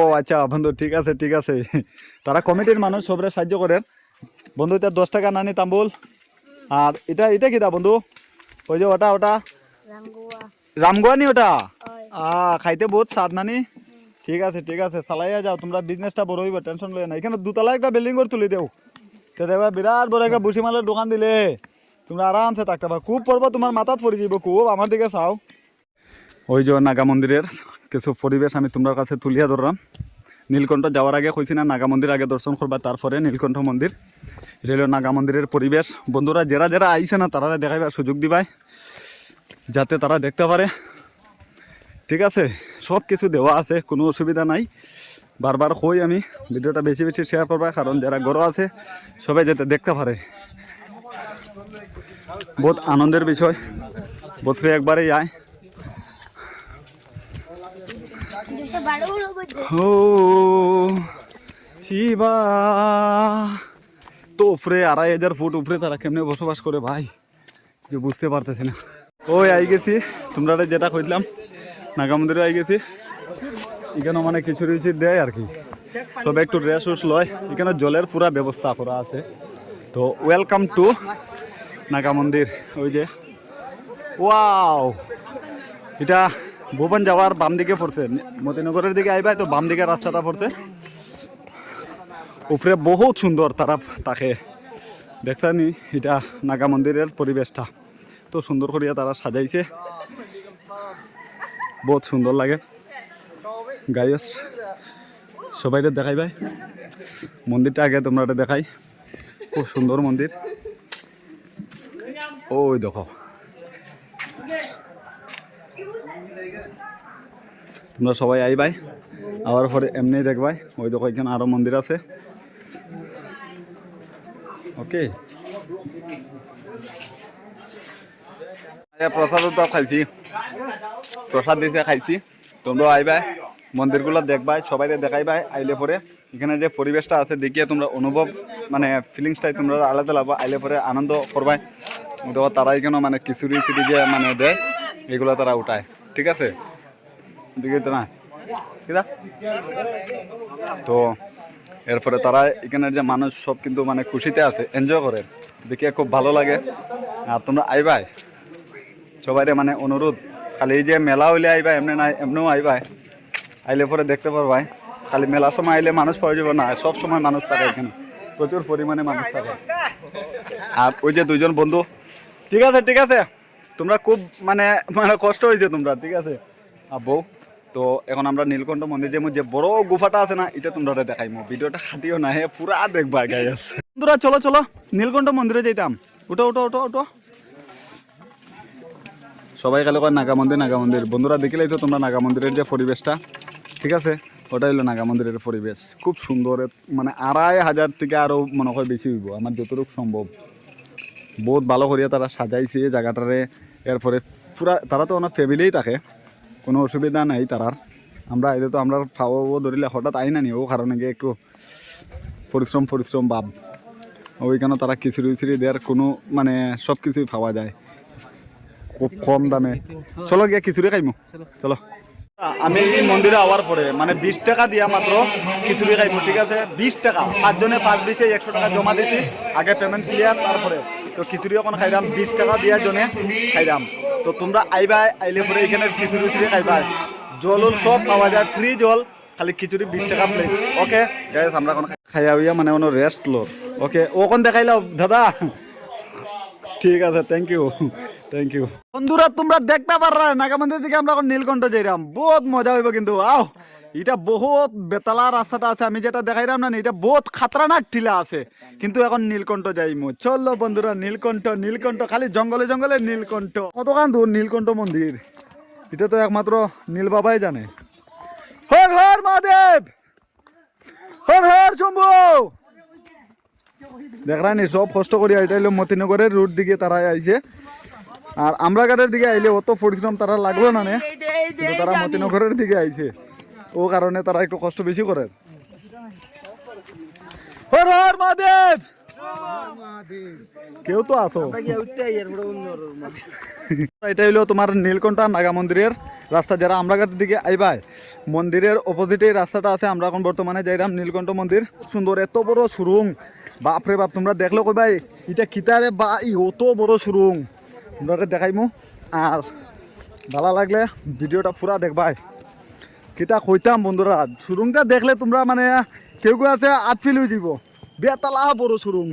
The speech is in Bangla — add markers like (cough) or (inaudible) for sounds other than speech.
ও আচ্ছা বন্ধু ঠিক আছে ঠিক আছে। তারা কমিটির মানুষ সবরে সাহায্য করেন। বন্ধু এটা দশ টাকা নানি তাম্বুল। আর এটা এটা কিটা বন্ধু? ওই যে ওটা ওটা? রামগুয়া রামগোয়ানি ওটা? খাইতে বহুত স্বাদ নানি। ঠিক আছে ঠিক আছে চালাইয়া যাও তোমরা বিজনেসটা বড় হইব টেনশন লই না এখানে দুতলা একটা বিল্ডিং করে তুলি দেও। তো দেখবা বিরাট বড় একটা বুসিমালের দোকান দিলে। তোমরা আরামসে থাকতে পারো। খুব পড়ব তোমার মাথাত পড়ে যাব খুব। আমার দিকে চাও। ওই যে নাগা মন্দিরের কিছু পরিবেশ আমি তোমার কাছে তুলিয়া ধরলাম। নীলকণ্ঠ যাওয়ার আগে কইছি না, নাগা মন্দির আগে দর্শন করবা, তারপরে নীলকণ্ঠ মন্দির। এটা হলো নাগা মন্দিরের পরিবেশ। বন্ধুরা, যারা যারা আইছে না তারা দেখাইবার সুযোগ দিবাই, যাতে তারা দেখতে পারে। ঠিক আছে, সব কিছু দেওয়া আছে, কোনো অসুবিধা নাই। বারবার কই আমি, ভিডিওটা বেশি বেশি শেয়ার করবা, কারণ যারা গরু আছে, সবাই যাতে দেখতে পারে। বহুত আনন্দের বিষয়। বছরে একবারেই আয়। ও শিবা। তো উপরে আড়াই হাজার ফুট উপরে তারা কেমনে বসবাস করে ভাই? যে বুঝতে পারতেছি না। ওই আই গেছি। তোমরা যেটা কইলাম নাগা মন্দিরে আই গেছি। এখানে মানে খিচুড়ি উচিত দেয় আর কি। সব একটু রেস্ট উস লয়। এখানে জলের পুরা ব্যবস্থা করা আছে। তো ওয়েলকাম টু নাগা মন্দির। ওই যে, ওয়াও! এটা ভুবন যাওয়ার বাম দিকে পড়ছে। মতিনগরের দিকে আইবা তো বাম দিকে রাস্তাটা পড়ছে। উপরে বহুত সুন্দর তারা তাকে। দেখছানি এটা নাগা মন্দিরের পরিবেশটা। তো সুন্দর করিয়া তারা সাজাইছে। বহুত সুন্দর লাগে। গাইস সবাই দেখাই ভাই। মন্দিরটা আগে তোমরা দেখাই। খুব সুন্দর মন্দির। ওই দেখো। তোমরা সবাই আইবাই আবার পরে এমনি দেখবাই ওই দেখো এখানে আরও মন্দির আছে। ওকে। প্রসাদ তো খাইছি। প্রসাদ দিতে খাইছি। তোমরা আইবাই মন্দিরগুলো দেখবাই সবাই দেখাইবাই আইলে পরে। এখানে যে পরিবেশটা আছে, দেখিয়ে তোমরা অনুভব মানে ফিলিংসটাই তোমরা আলাদা লাগবা আইলে পরে আনন্দ করবাই। দেখো তারা এখানে মানে খিচুড়ি চিড়ি যে মানে দেয়, এগুলো তারা উঠায়। ঠিক আছে? দিকে তো না? তো এরপরে তারা এখানের যে মানুষ সব কিন্তু মানে খুশিতে আছে এনজয় করে। দেখে খুব ভালো লাগে। আর তোমরা আইবাই সবাই মানে অনুরোধ, খালি এই যে মেলা হইলে আইবা, এমনি নাই এমনিও আইবাই আইলে পরে দেখতে পারবাই খালি মেলার সময় আইলে মানুষ পাওয়া যাবে না, সব সময় মানুষ থাকে এখানে। প্রচুর পরিমাণে মানুষ থাকে। আর ওই যে দুইজন বন্ধু, ঠিক আছে ঠিক আছে। তোমরা খুব মানে মানে কষ্ট হয়েছে তোমরা, ঠিক আছে। আর বউ? তো এখন আমরা নীলকণ্ঠ মন্দির যে যে বড় গুফাটা আছে না, এটা তোমরা দেখাইমো। ভিডিওটা খাটিও না হে পুরা দেখবা গাই আছে বন্ধুরা, চলো চলো, নীলকণ্ঠ মন্দিরে যেতাম উঠো উঠো উঠো উঠো। সবাই কালে কয় নাগা মন্দির নাগা মন্দির। বন্ধুরা, দেখিলেই তো তোমরা নাগা মন্দিরের যে পরিবেশটা। ঠিক আছে? ওটাই হলো নাগা মন্দিরের পরিবেশ। খুব সুন্দর মানে আড়াই হাজার থেকে আরও মনে হয় বেশি হইব। আমার যতটুকু সম্ভব। বহুত ভালো করিয়া তারা সাজাইছে জায়গাটারে। এরপরে পুরা তারা তো অনেক ফ্যামিলিই থাকে। কোনো অসুবিধা নাই তারার। আমরা এদের তো আমরা খাওয়াবো ধরিলে হঠাৎ আই না নি ও কারণে গিয়ে একটু পরিশ্রম পরিশ্রম ভাব ওইখানে তারা খিচুড়ি উচুড়ি দেওয়ার কোনো মানে সব কিছুই পাওয়া যায়। খুব কম দামে। চলো গিয়ে খিচুড়ি খাইমু। চলো। আমি এই মন্দিরে আওয়ার পরে মানে বিশ টাকা দিয়া মাত্র খিচুড়ি খাইমু ঠিক আছে? বিশ টাকা। পাঁচজনে পাঁচ বিশে একশো টাকা জমা দিছি। আগে পেমেন্ট ক্লিয়ার তারপরে তো খিচুড়ি এখন খাইলাম, বিশ টাকা দিয়া জনে খাইলাম। তো তোমরা আইবা, আইলে পরে এখানে খিচুড়ি উচুড়ি খাইবা। জল সব পাওয়া যায় ফ্রি জল, খালি খিচুড়ি বিশ টাকা প্লেট ওকে গাইস আমরা এখন খাইয়া হইয়া মানে কোনো রেস্ট লোর। ওকে ও কোন দেখাইলাও দাদা। ঠিক আছে থ্যাংক ইউ থ্যাংক ইউ বন্ধুরা, তোমরা দেখতে পাররা, নাগামন্দির দিকে আমরা এখন নীলকণ্ঠ যাইরাম। বহুত মজা হইব কিন্তু আও এটা বহুত বেতালা রাস্তাটা আছে, আমি যেটা দেখাইলাম না, এটা বহুত খাতরানাক টিলা আছে। কিন্তু এখন নীলকণ্ঠ যাইমু। চলো বন্ধুরা, নীলকণ্ঠ নীলকণ্ঠ, খালি জঙ্গলে জঙ্গলে নীলকণ্ঠ। কতখান দূর নীলকণ্ঠ মন্দির? এটা তো একমাত্র নীল বাবাই জানে। হর হর, মহাদেব! হর হর, শম্ভু! দেখরানি, সব কষ্ট করি এটা হলো মতিনগরের রুট দিকে তারা আইছে। আর আমরা ঘাটের দিকে আইলে অত পরিশ্রম তারা লাগল না নে। কিন্তু তারা মতিনগরের দিকে আইছে। ও কারণে তারা একটু কষ্ট বেশি করে। হর হর মহাদেব! কেউ তো আসো (laughs) এটা হইল তোমার নীলকণ্ঠা নাগা মন্দিরের রাস্তা। যারা আমরাঘাটের দিকে আইবাই মন্দিরের অপোজিটে রাস্তাটা আছে আমরা এখন বর্তমানে যাইলাম নীলকণ্ঠ মন্দির। সুন্দর এত বড় সুরুং। বাপরে বাপ তোমরা দেখল কইবাই এটা কিতারে বা অত বড় সুরুং। তোমরা দেখাইমু। আর ভালো লাগলে ভিডিওটা পুরা দেখবাই। কিতা কইতাম বন্ধুরা সুরুংটা দেখলে তোমরা মানে কেউ কেউ আছে আটফিল হয়ে যাব। বেতালা বড় সুরুং